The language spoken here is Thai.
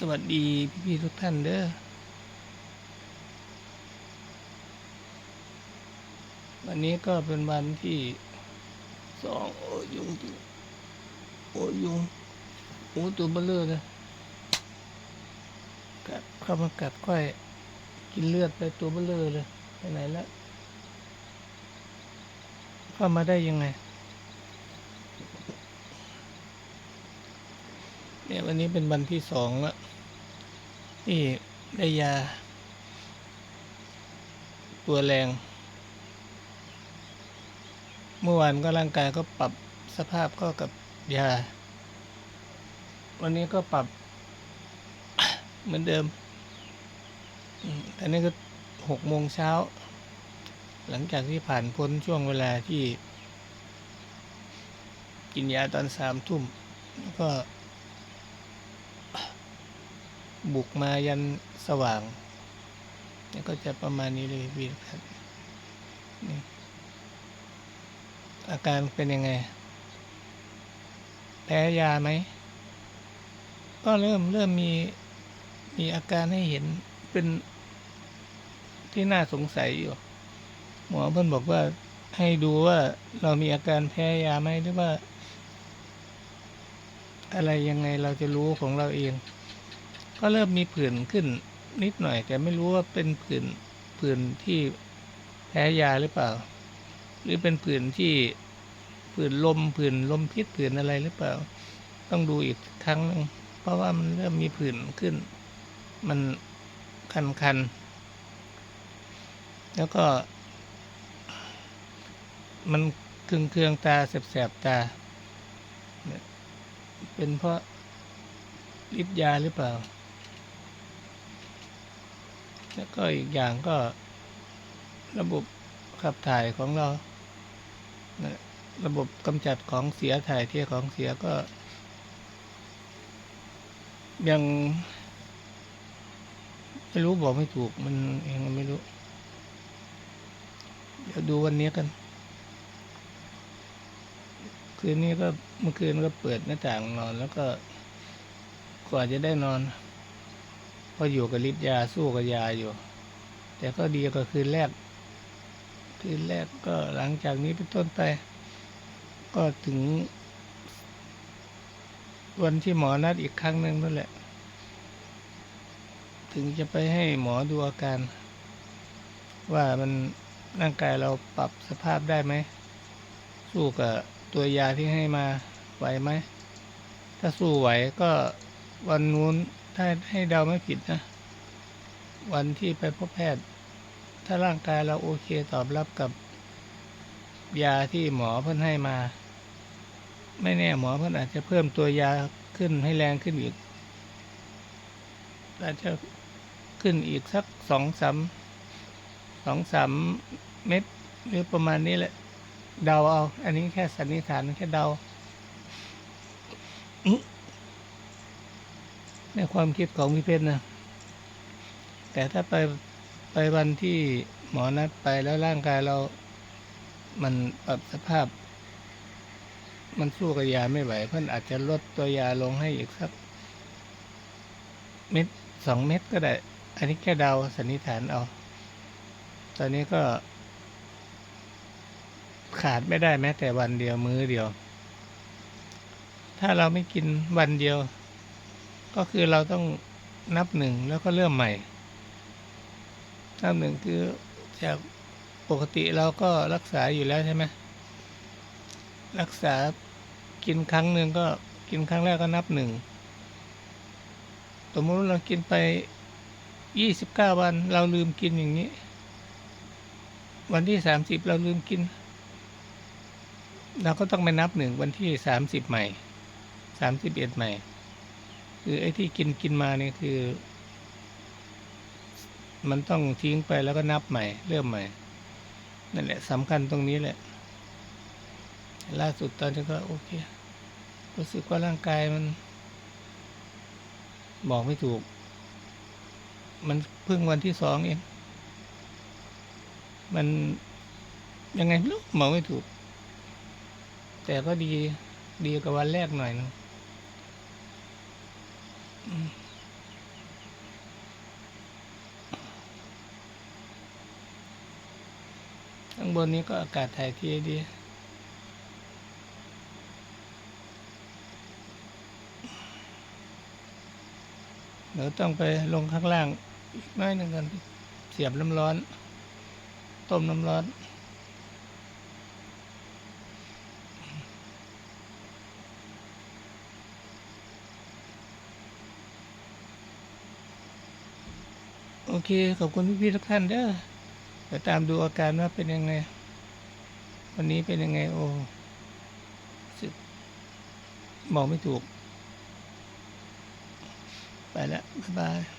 สวัสดีพี่ๆทุกท่านเด้อวันนี้ก็เป็นวันที่สองโอ้ยุงตัวโอ้ยุงโอ้ตัวเบลเลอร์เลยกัดเข้ามากัดค่อยกินเลือดไปตัวเบลเลอร์เลยไปไหนแล้วเข้ามาได้ยังไงเนี่ยวันนี้เป็นวันที่สองแล้ว ที่ได้ยา ตัวแรง เมื่อวานก็ร่างกายก็ปรับสภาพก็กับยา วันนี้ก็ปรับ เหมือนเดิมอืมแต่นี่ก็หกโมงเช้า หลังจากที่ผ่านพ้นช่วงเวลาที่ กินยาตอนสามทุ่มแล้วก็ บุกมายันสว่างนี่ก็จะประมาณนี้เลยพี่ครับนี่อาการเป็นยังไง แพ้ยาไหม ก็เริ่มเริ่มมีมีอาการให้เห็นเป็นที่น่าสงสัยอยู่ หมอเพิ่นบอกว่าให้ดูว่าเรามีอาการแพ้ยาไหมหรือว่า อะไรยังไงเราจะรู้ของเราเอง ก็เริ่มมีผื่นขึ้นนิดหน่อย แต่ไม่รู้ว่าเป็นผื่นผื่นที่แพ้ยาหรือเปล่า หรือเป็นผื่นที่ผื่นลมผื่นลมพิษผื่นอะไรหรือเปล่า ต้องดูอีกครั้งนึงเพราะว่ามันเริ่มมีผื่นขึ้น มันคันคันๆแล้วก็ มันเคืองเคืองตาแสบๆตาเนี่ยเป็นเพราะฤทธิ์ยาหรือเปล่า แล้วก็อีกอย่างก็ระบบขับถ่ายของเรานะระบบกำจัดของเสียถ่ายเทของเสียก็ ยังไม่รู้บอกไม่ถูกมันเองไม่รู้ เดี๋ยวดูวันนี้กัน คืนนี้ก็เมื่อคืนก็เปิดหน้าต่างนอน แล้วก็กว่าจะได้นอน ก็อยู่กับฤทธิ์ยาสู้กับยาอยู่ แต่ก็ดีกว่าคืนแรก คืนแรกก็หลังจากนี้เป็นต้นไป ก็ถึง วันที่หมอนัดอีกครั้งหนึ่งนั่นแหละ ถึงจะไปให้หมอดูอาการ ว่ามันร่างกายเราปรับสภาพได้ไหม สู้กับตัวยาที่ให้มาไหวไหม ถ้าสู้ไหวก็วันนู้น ถ้าให้เดาไม่ผิดนะ วันที่ไปพบแพทย์ ถ้าร่างกายเราโอเคตอบรับกับยาที่หมอเพิ่นให้มา ไม่แน่หมอเพิ่นอาจจะเพิ่มตัวยาขึ้นให้แรงขึ้นอีก อาจจะขึ้นอีกสักสองสามสองสามเม็ดหรือประมาณนี้แหละ เดาเอา อันนี้แค่สันนิษฐานแค่เดา ในความคิดของพี่เพชรนะ แต่ถ้าไปไปวันที่หมอนัดไปแล้วร่างกายเรา มันปรับสภาพ มันสู้กับยาไม่ไหวเพื่อนอาจจะลดตัวยาลงให้อีกสักเม็ดสองเม็ดก็ได้ อันนี้แค่เดาสันนิษฐานเอา ตอนนี้ก็ ขาดไม่ได้แม้แต่วันเดียวมื้อเดียว ถ้าเราไม่กินวันเดียว ก็คือเราต้องนับหนึ่งแล้วก็เริ่มใหม่ นับหนึ่งคือจากปกติเราก็รักษาอยู่แล้วใช่ไหมรักษากินครั้งหนึ่งก็กินครั้งแรกก็นับหนึ่งสมมติเรากินไปยี่สิบเก้าวัน เราลืมกินอย่างนี้ วันที่สามสิบเราลืมกิน เราก็ต้องไปนับหนึ่งวันที่สามสิบใหม่สามสิบเอ็ดใหม่ คือไอ้ที่กินกินมาเนี่ยคือ มันต้องทิ้งไปแล้วก็นับใหม่ เริ่มใหม่ นั่นแหละสำคัญตรงนี้แหละ ล่าสุดตอนนี้ก็โอเค รู้สึกว่าร่างกายมัน บอกไม่ถูก มันเพิ่งวันที่สองเอง มันยังไงไม่รู้บอกไม่ถูก แต่ก็ดีดีกว่าวันแรกหน่อยนึง ข้างบนนี้ก็อากาศถ่ายเทดีเดี๋ยวต้องไปลงข้างล่างอีกน้อยหนึ่งกัน เสียบน้ำร้อน ต้มน้ำร้อน เค ขอบคุณพี่ๆทุกท่านเด้อเดี๋ยวตามดูอาการว่าเป็นยังไง วันนี้เป็นยังไง โอ้สึกมองไม่ถูก ไปแล้ว บ๊ายบาย